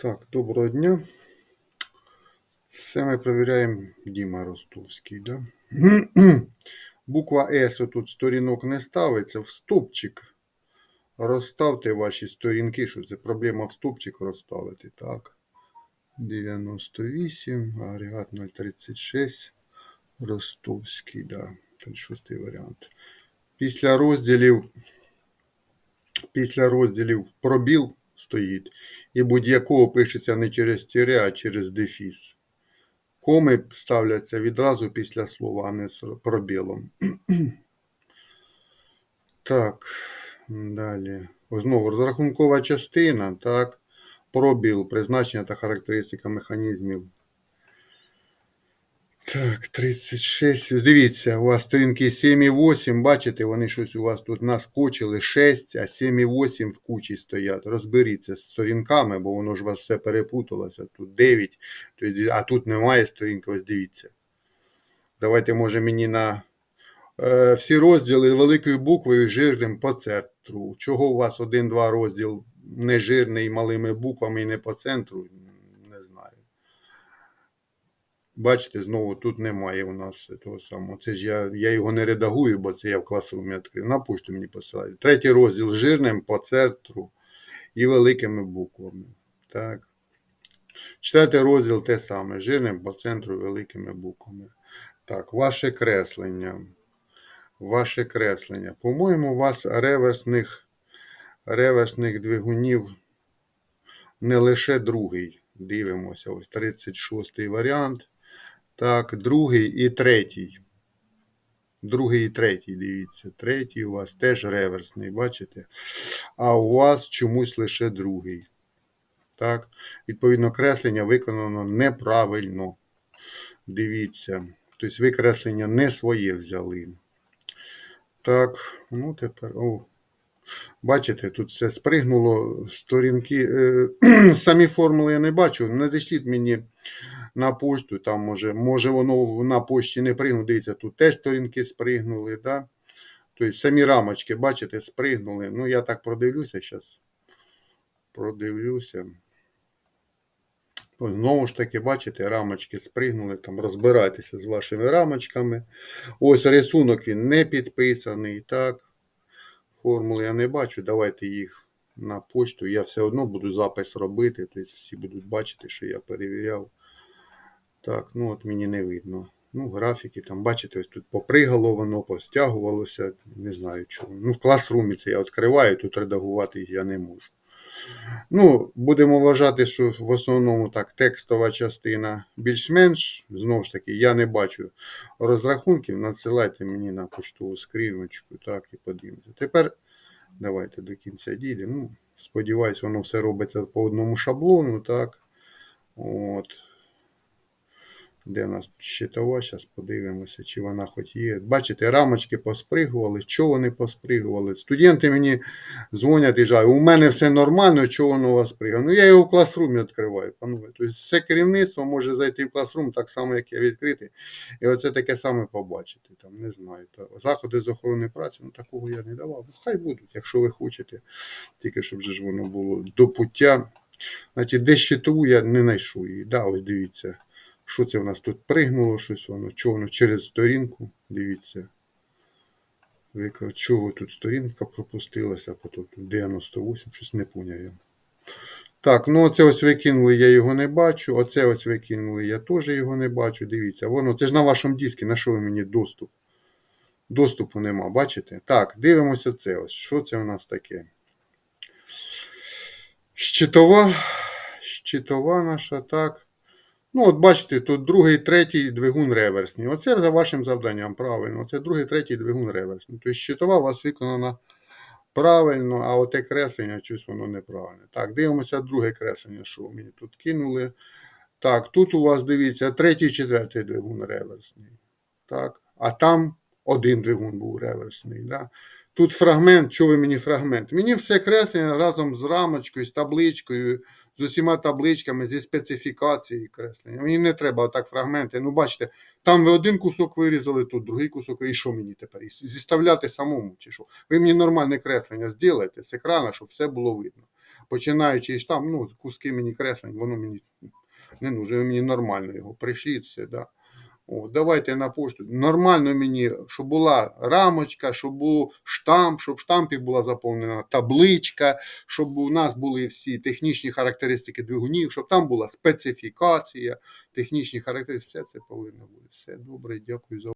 Так, доброго дня. Це ми перевіряємо Діма Ростовський. Да? Буква С тут сторінок не ставиться, в стопчик. Розставте ваші сторінки, що це проблема в стопчик розставити. Так. 98, агрегат 036, Ростовський, да. 36 варіант. Після розділів, після розділів пробіл стоїть, і будь-якого пишеться не через тире, а через дефіс. Коми ставляться відразу після слова, а не з пробілом. Так, далі. Знову розрахункова частина, так. Пробіл, призначення та характеристика механізмів. Так, 36. Дивіться, у вас сторінки 7 і 8, бачите, вони щось у вас тут наскочили 6, а 7 і 8 в кучі стоять. Розберіться з сторінками, бо воно ж у вас все перепуталося. Тут 9, а тут немає сторінки, ось дивіться. Давайте, може, мені на е, всі розділи великою буквою жирним по центру. Чого у вас один-два розділ не жирний малими буквами і не по центру. Бачите, знову тут немає у нас того самого. Це ж я я його не редагую, бо це я в класовому відкрив. На пошту мені посилають. Третій розділ жирним по центру і великими буквами. Так. Четвертий розділ те саме. Жирним по центру великими буквами. Так, ваше креслення. Ваше креслення. По-моєму, у вас реверсних, реверсних двигунів не лише другий. Дивимося, ось 36 варіант. Так, другий і третій. Другий і третій, дивіться. Третій у вас теж реверсний, бачите? А у вас чомусь лише другий. Так, відповідно, креслення виконано неправильно. Дивіться. Тобто ви креслення не своє взяли. Так, ну тепер. О. Бачите, тут все спригнуло сторінки. Е, самі формули я не бачу. Надішліть мені на пошту, там може, може воно на пошті не пригнуло. Дивіться, тут теж сторінки спригнули. Да? Тобто самі рамочки, бачите, спригнули. Ну, я так продивлюся зараз. Продивлюся. Знову ж таки, бачите, рамочки спригнули, там розбирайтеся з вашими рамочками. Ось рисунок він не підписаний. так. Формули я не бачу. Давайте їх на почту. Я все одно буду запис робити. Тобто всі будуть бачити, що я перевіряв. Так, ну от мені не видно. Ну, графіки там, бачите, ось тут попригало воно, постягувалося. Не знаю чому. Ну, в класрумі це я відкриваю, тут редагувати я не можу. Ну, Будемо вважати, що в основному так текстова частина більш-менш. Знову ж таки, я не бачу розрахунків. Надсилайте мені на поштову скріночку, так, і подивимося. Тепер давайте до кінця дійдемо. Ну, Сподіваюсь, воно все робиться по одному шаблону. так. От. Де в нас щитова? Зараз подивимося, чи вона хоч є. Бачите, рамочки поспригували. Чого вони поспригували? Студенти мені дзвонять і жаль, у мене все нормально, чого воно у вас пригає. Ну я його в класрумі відкриваю. панове. Тобто все керівництво може зайти в класрум так само, як я відкритий. І оце таке саме побачити. Там, Не знаю. Заходи з охорони праці, ну такого я не давав. Ну, Хай будуть, якщо ви хочете. Тільки щоб же ж воно було до пуття. Значить, де щитову я не знайшов її. Да, ось дивіться. Що це в нас тут пригнуло щось воно? Чого воно через сторінку? Дивіться. Чого тут сторінка пропустилася, потім 98, щось не поняв я. Так, ну оце ось викинули, я його не бачу. Оце ось викинули, я теж його не бачу. Дивіться, воно, це ж на вашому диску, на що ви мені доступ? Доступу нема, бачите? Так, дивимося це ось. Що це у нас таке? Щитова. Щитова наша, так. Ну, от бачите, тут другий, третій двигун реверсний. Оце за вашим завданням, правильно. Оце другий, третій двигун реверсний. Тобто щитова у вас виконана правильно, а оте креслення щось воно неправильне. Так, дивимося друге креслення, що мені тут кинули. Так, тут у вас дивіться, третій, четвертий двигун реверсний. Так, А там один двигун був реверсний. Да? Тут фрагмент, що ви мені фрагмент? Мені все креслення разом з рамочкою, з табличкою, з усіма табличками, зі специфікацією креслення. Мені не треба отак фрагменти. Ну, бачите, там ви один кусок вирізали, тут другий кусок, і що мені тепер? І Зіставляти самому чи що? Ви мені нормальне креслення зробите з екрана, щоб все було видно. Починаючи ж там, ну, куски мені креслень, воно мені не нужно, ви мені нормально його пришліть все, да. О, давайте на пошту. Нормально мені, щоб була рамочка, щоб був штамп, щоб в штампі була заповнена табличка, щоб у нас були всі технічні характеристики двигунів, щоб там була специфікація, технічні характеристики. Все це повинно бути. Все добре, дякую за